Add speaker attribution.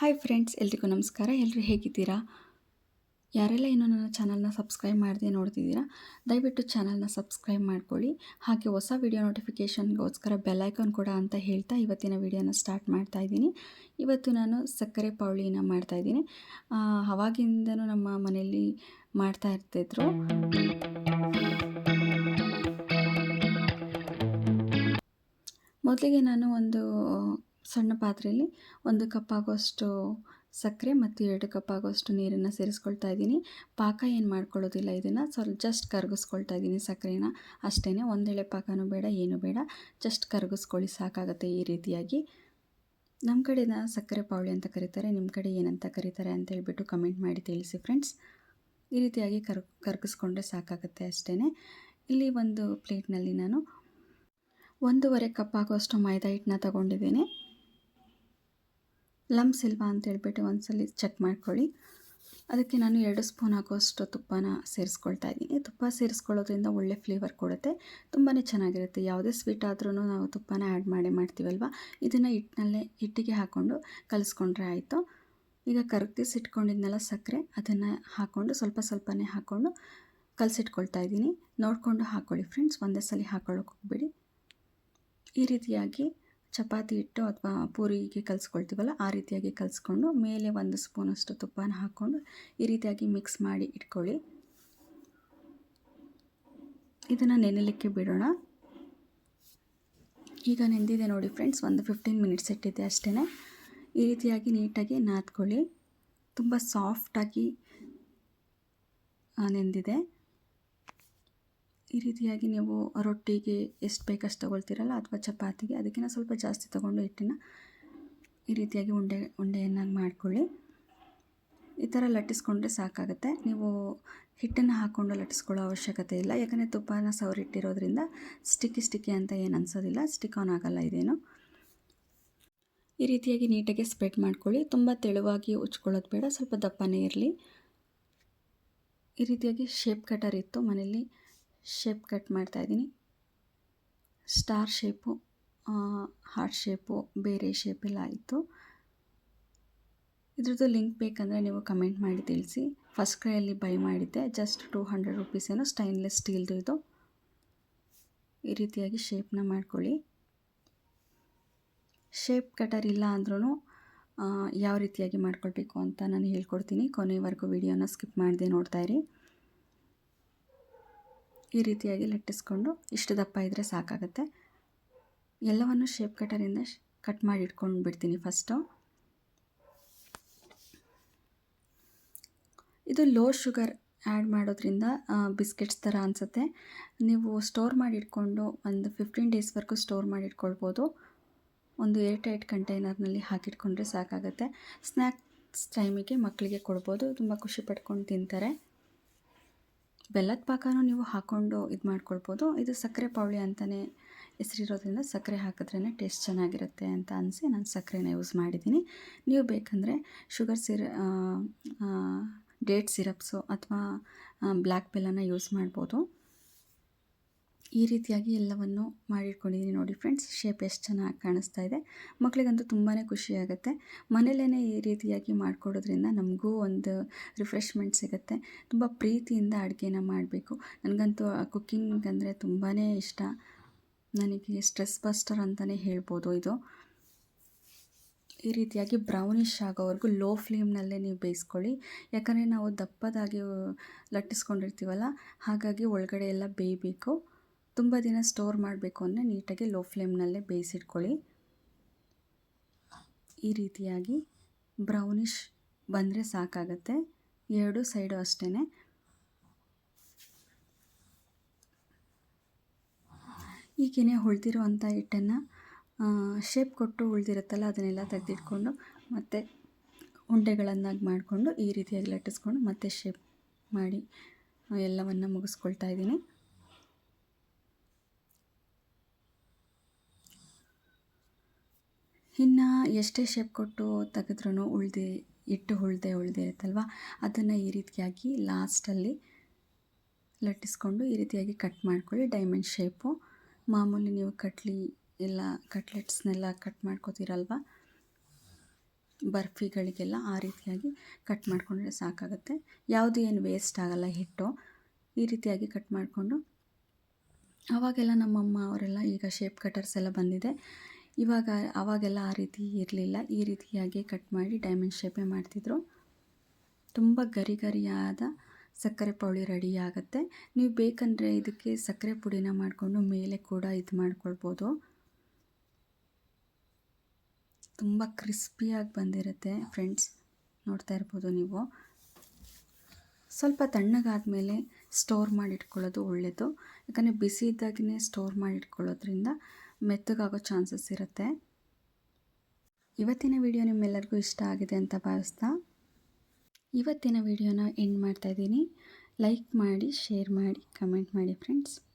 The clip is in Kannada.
Speaker 1: ಹಾಯ್ ಫ್ರೆಂಡ್ಸ್ ಎಲ್ರಿಗೂ ನಮಸ್ಕಾರ. ಎಲ್ಲರೂ ಹೇಗಿದ್ದೀರಾ? ಯಾರೆಲ್ಲ ಇನ್ನೂ ನನ್ನ ಚಾನಲ್ನ ಸಬ್ಸ್ಕ್ರೈಬ್ ಮಾಡದೆ ನೋಡ್ತಿದ್ದೀರಾ, ದಯವಿಟ್ಟು ಚಾನಲ್ನ ಸಬ್ಸ್ಕ್ರೈಬ್ ಮಾಡ್ಕೊಳ್ಳಿ. ಹಾಗೆ ಹೊಸ ವಿಡಿಯೋ ನೋಟಿಫಿಕೇಷನ್ಗೋಸ್ಕರ ಬೆಲ್ಲೈಕಾನ್ ಕೂಡ ಅಂತ ಹೇಳ್ತಾ ಇವತ್ತಿನ ವಿಡಿಯೋನ ಸ್ಟಾರ್ಟ್ ಮಾಡ್ತಾ ಇದ್ದೀನಿ. ಇವತ್ತು ನಾನು ಸಕ್ಕರೆ ಪೌಳಿನ ಮಾಡ್ತಾಯಿದ್ದೀನಿ ಅವಾಗಿಂದನೂ ನಮ್ಮ ಮನೆಯಲ್ಲಿ ಮಾಡ್ತಾ ಇರ್ತಿದ್ರು. ಮೊದಲಿಗೆ ನಾನು ಒಂದು ಸಣ್ಣ ಪಾತ್ರೆಯಲ್ಲಿ ಒಂದು ಕಪ್ ಆಗೋಷ್ಟು ಸಕ್ಕರೆ ಮತ್ತು ಎರಡು ಕಪ್ ಆಗೋಷ್ಟು ನೀರನ್ನು ಸೇರಿಸ್ಕೊಳ್ತಾ ಇದ್ದೀನಿ. ಪಾಕ ಏನು ಮಾಡ್ಕೊಳ್ಳೋದಿಲ್ಲ ಇದನ್ನು. ಸ್ವಲ್ಪ ಜಸ್ಟ್ ಕರಗಿಸ್ಕೊಳ್ತಾ ಇದ್ದೀನಿ ಸಕ್ಕರೆನ. ಅಷ್ಟೇ ಒಂದೇಳೆ ಪಾಕನೂ ಬೇಡ, ಏನೂ ಬೇಡ. ಜಸ್ಟ್ ಕರಗಿಸ್ಕೊಳ್ಳಿ, ಸಾಕಾಗುತ್ತೆ ಈ ರೀತಿಯಾಗಿ. ನಮ್ಮ ಕಡೆನ ಸಕ್ಕರೆ ಪಾವಳಿ ಅಂತ ಕರೀತಾರೆ ನಿಮ್ಮ ಕಡೆ ಏನಂತ ಕರೀತಾರೆ ಅಂತ ಹೇಳಿಬಿಟ್ಟು ಕಮೆಂಟ್ ಮಾಡಿ ತಿಳಿಸಿ ಫ್ರೆಂಡ್ಸ್ ಈ ರೀತಿಯಾಗಿ ಕರ್, ಕರಗಿಸ್ಕೊಂಡ್ರೆ ಸಾಕಾಗುತ್ತೆ ಅಷ್ಟೇ ಇಲ್ಲಿ ಒಂದು ಪ್ಲೇಟ್ನಲ್ಲಿ ನಾನು ಒಂದೂವರೆ ಕಪ್ ಆಗುವಷ್ಟು ಮೈದಾ ಹಿಟ್ಟನ್ನ ತಗೊಂಡಿದ್ದೀನಿ. ಲಮ್ಸ್ ಇಲ್ವಾ ಅಂತ ಹೇಳ್ಬಿಟ್ಟು ಒಂದ್ಸಲಿ ಚೆಕ್ ಮಾಡ್ಕೊಳ್ಳಿ. ಅದಕ್ಕೆ ನಾನು ಎರಡು ಸ್ಪೂನ್ ಆಗುವಷ್ಟು ತುಪ್ಪನ ಸೇರಿಸ್ಕೊಳ್ತಾ ಇದ್ದೀನಿ. ತುಪ್ಪ ಸೇರಿಸ್ಕೊಳ್ಳೋದ್ರಿಂದ ಒಳ್ಳೆ ಫ್ಲೇವರ್ ಕೊಡುತ್ತೆ. ತುಂಬಾ ಚೆನ್ನಾಗಿರುತ್ತೆ. ಯಾವುದೇ ಸ್ವೀಟ್ ಆದ್ರೂ ನಾವು ತುಪ್ಪನ ಆ್ಯಡ್ ಮಾಡೇ ಮಾಡ್ತೀವಲ್ವ? ಇದನ್ನು ಹಿಟ್ಟಿನಲ್ಲೇ ಹಿಟ್ಟಿಗೆ ಹಾಕ್ಕೊಂಡು ಕಲಿಸ್ಕೊಂಡ್ರೆ ಆಯಿತು. ಈಗ ಇಟ್ಕೊಂಡಿದ್ನೆಲ್ಲ ಸಕ್ಕರೆ, ಅದನ್ನು ಹಾಕ್ಕೊಂಡು ಸ್ವಲ್ಪ ಸ್ವಲ್ಪನೇ ಹಾಕ್ಕೊಂಡು ಕಲಸಿಟ್ಕೊಳ್ತಾ ಇದ್ದೀನಿ. ನೋಡಿಕೊಂಡು ಹಾಕ್ಕೊಳ್ಳಿ ಫ್ರೆಂಡ್ಸ್. ಒಂದೇ ಸಲ ಹಾಕ್ಕೊಳ್ಳೋಕೆ ಹೋಗ್ಬೇಡಿ. ಈ ರೀತಿಯಾಗಿ ಚಪಾತಿ ಹಿಟ್ಟು ಅಥವಾ ಪೂರಿಗೆ ಕಲಿಸ್ಕೊಳ್ತೀವಲ್ಲ, ಆ ರೀತಿಯಾಗಿ ಕಲಿಸ್ಕೊಂಡು ಮೇಲೆ ಒಂದು ಸ್ಪೂನಷ್ಟು ತುಪ್ಪನ ಹಾಕ್ಕೊಂಡು ಈ ರೀತಿಯಾಗಿ ಮಿಕ್ಸ್ ಮಾಡಿ ಇಟ್ಕೊಳ್ಳಿ. ಇದನ್ನು ನೆನೆಲಿಕ್ಕೆ ಬಿಡೋಣ. ಈಗ ನೆಂದಿದೆ ನೋಡಿ ಫ್ರೆಂಡ್ಸ್, ಒಂದು ಫಿಫ್ಟೀನ್ ಮಿನಿಟ್ಸ್ ಇಟ್ಟಿದ್ದೆ ಅಷ್ಟೇ ಈ ರೀತಿಯಾಗಿ ನೀಟಾಗಿ ನಾದ್ಕೊಳ್ಳಿ. ತುಂಬ ಸಾಫ್ಟಾಗಿ ನೆಂದಿದೆ. ಈ ರೀತಿಯಾಗಿ ನೀವು ರೊಟ್ಟಿಗೆ ಎಷ್ಟು ಬೇಕಷ್ಟು ತೊಗೊಳ್ತೀರಲ್ಲ ಅಥವಾ ಚಪಾತಿಗೆ ಅದಕ್ಕಿಂತ ಸ್ವಲ್ಪ ಜಾಸ್ತಿ ತೊಗೊಂಡು ಹಿಟ್ಟನ್ನು ಈ ರೀತಿಯಾಗಿ ಉಂಡೆ ಉಂಡೆಯನ್ನಾಗಿ ಮಾಡಿಕೊಳ್ಳಿ. ಈ ಥರ ಲಟ್ಟಿಸ್ಕೊಂಡ್ರೆ ಸಾಕಾಗುತ್ತೆ. ನೀವು ಹಿಟ್ಟನ್ನು ಹಾಕ್ಕೊಂಡು ಲಟ್ಟಿಸ್ಕೊಳ್ಳೋ ಅವಶ್ಯಕತೆ ಇಲ್ಲ. ಯಾಕಂದರೆ ತುಪ್ಪನ ಸವರಿಟ್ಟಿರೋದ್ರಿಂದ ಸ್ಟಿಕ್ಕಿ ಸ್ಟಿಕ್ಕಿ ಅಂತ ಏನು ಅನಿಸೋದಿಲ್ಲ. ಸ್ಟಿಕ್ ಆನ್ ಆಗೋಲ್ಲ ಇದೇನು. ಈ ರೀತಿಯಾಗಿ ನೀಟಾಗಿ ಸ್ಪ್ರೆಡ್ ಮಾಡ್ಕೊಳ್ಳಿ. ತುಂಬ ತೆಳುವಾಗಿ ಉಚ್ಕೊಳ್ಳೋದು ಬೇಡ. ಸ್ವಲ್ಪ ದಪ್ಪನೇ ಇರಲಿ. ಈ ರೀತಿಯಾಗಿ ಶೇಪ್ ಕಟರ್ ಇತ್ತು ಮನೇಲಿ. ಶೇಪ್ ಕಟ್ ಮಾಡ್ತಾಯಿದ್ದೀನಿ ಸ್ಟಾರ್ ಶೇಪು ಹಾರ್ಟ್ ಶೇಪು ಬೇರೆ ಶೇಪೆಲ್ಲ ಆಯಿತು. ಇದ್ರದ್ದು ಲಿಂಕ್ ಬೇಕಂದರೆ ನೀವು ಕಮೆಂಟ್ ಮಾಡಿ ತಿಳಿಸಿ. ಫಸ್ಟ್ ಕೈಯಲ್ಲಿ ಬೈ ಮಾಡಿದ್ದೆ ಜಸ್ಟ್ ಟೂ ಹಂಡ್ರೆಡ್ ರುಪೀಸ್ ಏನೋ ಸ್ಟೈನ್ಲೆಸ್ ಸ್ಟೀಲ್ದು ಇದು. ಈ ರೀತಿಯಾಗಿ ಶೇಪ್ನ ಮಾಡ್ಕೊಳ್ಳಿ. ಶೇಪ್ ಕಟರ್ ಇಲ್ಲ ಅಂದ್ರೂ ಯಾವ ರೀತಿಯಾಗಿ ಮಾಡ್ಕೊಳ್ಬೇಕು ಅಂತ ನಾನು ಹೇಳ್ಕೊಡ್ತೀನಿ. ಕೊನೆವರೆಗೂ ವಿಡಿಯೋನ ಸ್ಕಿಪ್ ಮಾಡದೆ ನೋಡ್ತಾಯಿರಿ ಈ ರೀತಿಯಾಗಿ ಲಟ್ಟಿಸ್ಕೊಂಡು ಇಷ್ಟು ದಪ್ಪ ಇದ್ದರೆ ಸಾಕಾಗುತ್ತೆ. ಎಲ್ಲವನ್ನು ಶೇಪ್ ಕಟರಿಂದ ಕಟ್ ಮಾಡಿ ಇಟ್ಕೊಂಡು ಬಿಡ್ತೀನಿ ಫಸ್ಟು ಇದು ಲೋ ಶುಗರ್ ಆ್ಯಡ್ ಮಾಡೋದ್ರಿಂದ ಬಿಸ್ಕೆಟ್ಸ್ ಥರ ಅನಿಸುತ್ತೆ. ನೀವು ಸ್ಟೋರ್ ಮಾಡಿ ಇಟ್ಕೊಂಡು ಒಂದು ಫಿಫ್ಟೀನ್ ಡೇಸ್ವರೆಗೂ ಸ್ಟೋರ್ ಮಾಡಿ ಇಟ್ಕೊಳ್ಬೋದು. ಒಂದು ಏಟ್ ಏಟ್ ಕಂಟೈನರ್ನಲ್ಲಿ ಹಾಕಿಟ್ಕೊಂಡ್ರೆ ಸಾಕಾಗುತ್ತೆ. ಸ್ನ್ಯಾಕ್ಸ್ ಟೈಮಿಗೆ ಮಕ್ಕಳಿಗೆ ಕೊಡ್ಬೋದು. ತುಂಬ ಖುಷಿ ಪಡ್ಕೊಂಡು ತಿಂತಾರೆ. ಬೆಲ್ಲದ ಪಾಕನೂ ನೀವು ಹಾಕ್ಕೊಂಡು ಇದು ಮಾಡ್ಕೊಳ್ಬೋದು. ಇದು ಸಕ್ಕರೆ ಪೌಳಿ ಅಂತಲೇ ಹೆಸರಿರೋದ್ರಿಂದ ಸಕ್ಕರೆ ಹಾಕಿದ್ರೇ ಟೇಸ್ಟ್ ಚೆನ್ನಾಗಿರುತ್ತೆ ಅಂತ ಅನಿಸಿ ನಾನು ಸಕ್ಕರೆನ ಯೂಸ್ ಮಾಡಿದ್ದೀನಿ. ನೀವು ಬೇಕಂದರೆ ಶುಗರ್ ಸಿರ ಡೇಟ್ ಸಿರಪ್ಸು ಅಥವಾ ಬ್ಲ್ಯಾಕ್ ಬೆಲ್ಲನ ಯೂಸ್ ಮಾಡ್ಬೋದು. ಈ ರೀತಿಯಾಗಿ ಎಲ್ಲವನ್ನು ಮಾಡಿಟ್ಕೊಂಡಿದ್ದೀನಿ ನೋಡಿ ಫ್ರೆಂಡ್ಸ್. ಶೇಪ್ ಎಷ್ಟು ಚೆನ್ನಾಗಿ ಕಾಣಿಸ್ತಾ ಇದೆ. ಮಕ್ಕಳಿಗಂತೂ ತುಂಬಾ ಖುಷಿಯಾಗುತ್ತೆ ಮನೇಲೇ ಈ ರೀತಿಯಾಗಿ ಮಾಡಿಕೊಡೋದ್ರಿಂದ ನಮಗೂ ಒಂದು ರಿಫ್ರೆಶ್ಮೆಂಟ್ ಸಿಗುತ್ತೆ. ತುಂಬ ಪ್ರೀತಿಯಿಂದ ಅಡುಗೆನ ಮಾಡಬೇಕು. ನನಗಂತೂ ಕುಕ್ಕಿಂಗ್ ಅಂದರೆ ತುಂಬಾ ಇಷ್ಟ. ನನಗೆ ಸ್ಟ್ರೆಸ್ ಬಸ್ಟರ್ ಅಂತಲೇ ಹೇಳ್ಬೋದು ಇದು. ಈ ರೀತಿಯಾಗಿ ಬ್ರೌನಿಷ್ ಆಗೋವರೆಗೂ ಲೋ ಫ್ಲೇಮ್ನಲ್ಲೇ ನೀವು ಬೇಯಿಸ್ಕೊಳ್ಳಿ. ಯಾಕಂದರೆ ನಾವು ದಪ್ಪದಾಗಿ ಲಟ್ಟಿಸ್ಕೊಂಡಿರ್ತೀವಲ್ಲ, ಹಾಗಾಗಿ ಒಳಗಡೆ ಎಲ್ಲ ಬೇಯಬೇಕು. ತುಂಬ ದಿನ ಸ್ಟೋರ್ ಮಾಡಬೇಕು ಅಂದರೆ ನೀಟಾಗಿ ಲೋ ಫ್ಲೇಮ್ನಲ್ಲೇ ಬೇಯಿಸಿಟ್ಕೊಳ್ಳಿ. ಈ ರೀತಿಯಾಗಿ ಬ್ರೌನಿಷ್ ಬಂದರೆ ಸಾಕಾಗತ್ತೆ. ಎರಡು ಸೈಡು ಅಷ್ಟೇ ಈಗೇನೆ ಉಳ್ದಿರೋ ಅಂಥ ಹಿಟ್ಟನ್ನು ಶೇಪ್ ಕೊಟ್ಟು ಉಳಿದಿರುತ್ತಲ್ಲ ಅದನ್ನೆಲ್ಲ ತೆಗೆದಿಟ್ಕೊಂಡು ಮತ್ತು ಉಂಡೆಗಳನ್ನಾಗಿ ಮಾಡಿಕೊಂಡು ಈ ರೀತಿಯಾಗಿ ಲಟ್ಟಿಸ್ಕೊಂಡು ಮತ್ತೆ ಶೇಪ್ ಮಾಡಿ ಎಲ್ಲವನ್ನು ಮುಗಿಸ್ಕೊಳ್ತಾ ಇದ್ದೀನಿ. ಇನ್ನು ಎಷ್ಟೇ ಶೇಪ್ ಕೊಟ್ಟು ತೆಗೆದ್ರೂ ಉಳ್ದು, ಇಟ್ಟು ಉಳ್ದೆ ಇರುತ್ತಲ್ವಾ? ಅದನ್ನು ಈ ರೀತಿಯಾಗಿ ಲಾಸ್ಟಲ್ಲಿ ಲಟ್ಟಿಸ್ಕೊಂಡು ಈ ರೀತಿಯಾಗಿ ಕಟ್ ಮಾಡ್ಕೊಳ್ಳಿ. ಡೈಮಂಡ್ ಶೇಪು ಮಾಮೂಲಿ ನೀವು ಕಟ್ಲಿ ಎಲ್ಲ ಕಟ್ಲೆಟ್ಸ್ನೆಲ್ಲ ಕಟ್ ಮಾಡ್ಕೋತೀರಲ್ವ? ಬರ್ಫಿಗಳಿಗೆಲ್ಲ ಆ ರೀತಿಯಾಗಿ ಕಟ್ ಮಾಡಿಕೊಂಡ್ರೆ ಸಾಕಾಗುತ್ತೆ. ಯಾವುದು ಏನು ವೇಸ್ಟ್ ಆಗಲ್ಲ ಹಿಟ್ಟು. ಈ ರೀತಿಯಾಗಿ ಕಟ್ ಮಾಡಿಕೊಂಡು. ಆವಾಗೆಲ್ಲ ನಮ್ಮಮ್ಮ ಅವರೆಲ್ಲ ಈಗ ಶೇಪ್ ಕಟರ್ಸ್ ಎಲ್ಲ ಬಂದಿದೆ. ಇವಾಗ ಆವಾಗೆಲ್ಲ ಆ ರೀತಿ ಇರಲಿಲ್ಲ. ಈ ರೀತಿಯಾಗಿ ಕಟ್ ಮಾಡಿ ಡೈಮಂಡ್ ಶೇಪೇ ಮಾಡ್ತಿದ್ರು. ತುಂಬ ಗರಿ ಗರಿಯಾದ ಸಕ್ಕರೆ ಪೌಳಿ ರೆಡಿ ಆಗುತ್ತೆ. ನೀವು ಬೇಕಂದರೆ ಇದಕ್ಕೆ ಸಕ್ಕರೆ ಪುಡಿನ ಮಾಡಿಕೊಂಡು ಮೇಲೆ ಕೂಡ ಇದು ಮಾಡ್ಕೊಳ್ಬೋದು. ತುಂಬ ಕ್ರಿಸ್ಪಿಯಾಗಿ ಬಂದಿರುತ್ತೆ ಫ್ರೆಂಡ್ಸ್ ನೋಡ್ತಾ ಇರ್ಬೋದು ನೀವು. ಸ್ವಲ್ಪ ತಣ್ಣಗಾದಮೇಲೆ ಸ್ಟೋರ್ ಮಾಡಿಟ್ಕೊಳ್ಳೋದು ಒಳ್ಳೆಯದು ಯಾಕಂದರೆ ಬಿಸಿ ಇದ್ದಾಗೇ ಸ್ಟೋರ್ ಮಾಡಿಟ್ಕೊಳ್ಳೋದ್ರಿಂದ ಮೆತ್ತಗಾಗೋ ಚಾನ್ಸಸ್ ಇರುತ್ತೆ. ಇವತ್ತಿನ ವಿಡಿಯೋ ನಿಮ್ಮೆಲ್ಲರಿಗೂ ಇಷ್ಟ ಆಗಿದೆ ಅಂತ ಭಾವಿಸ್ತಾ ಇವತ್ತಿನ ವಿಡಿಯೋನ ಎಂಡ್ ಮಾಡ್ತಾಯಿದ್ದೀನಿ ಲೈಕ್ ಮಾಡಿ, ಶೇರ್ ಮಾಡಿ, ಕಮೆಂಟ್ ಮಾಡಿ, ಫ್ರೆಂಡ್ಸ್.